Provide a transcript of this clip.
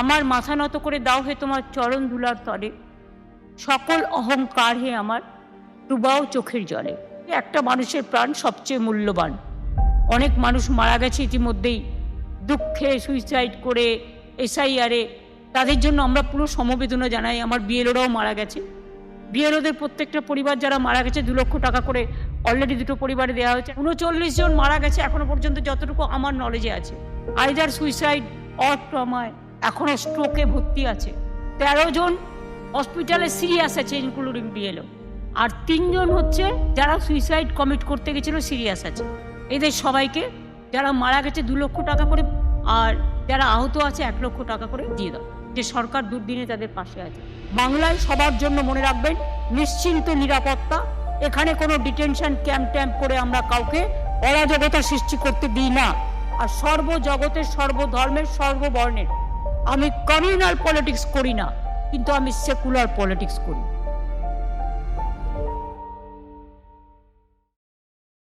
আমার মাথা নত করে দাও হে তোমার চরণ ধুলার তরে। সকল অহংকার হে আমার, ডুবাও চোখের জলে। একটা মানুষের প্রাণ সবচেয়ে মূল্যবান। অনেক মানুষ মারা গেছে ইতিমধ্যেই। দুঃখে সুইসাইড করে এসআইআরে তাদের জন্য আমরা পুরো সমবেদনা জানাই, আমার বিএলওরাও মারা গেছে। বিএলওদের প্রত্যেকটা পরিবার যারা মারা গেছে, দু লক্ষ টাকা করে অলরেডি দুটো পরিবারে দেওয়া হয়েছে। উনচল্লিশ জন মারা গেছে, এখনও পর্যন্ত যতটুকু আমার নলেজে আছে। আইদার সুইসাইড অর ট্রমায় এখনও স্ট্রোকে ভর্তি আছে। তেরো জন হসপিটালে সিরিয়াস আছে ইনক্লুডিং বিএলও আর তিনজন হচ্ছে যারা সুইসাইড কমিট করতে গেছিল সিরিয়াস আছে। এদের সবাইকে যারা মারা গেছে দু লক্ষ টাকা করে আর যারা আহত আছে, এক লক্ষ টাকা করে দিয়ে দাও। যে সরকার দুর্দিনে তাদের পাশে আছে। বাংলায় সবার জন্য মনে রাখবেন, নিশ্চিন্ত নিরাপত্তা। এখানে কোনো ডিটেনশন ক্যাম্প ট্যাম্প করে আমরা কাউকে অরাজকতা সৃষ্টি করতে দিই না। আর সর্বজগতের, সর্বধর্মের, সর্ববর্ণের আমি কমিউনাল পলিটিক্স করি না কিন্তু আমি সেকুলার পলিটিক্স করি।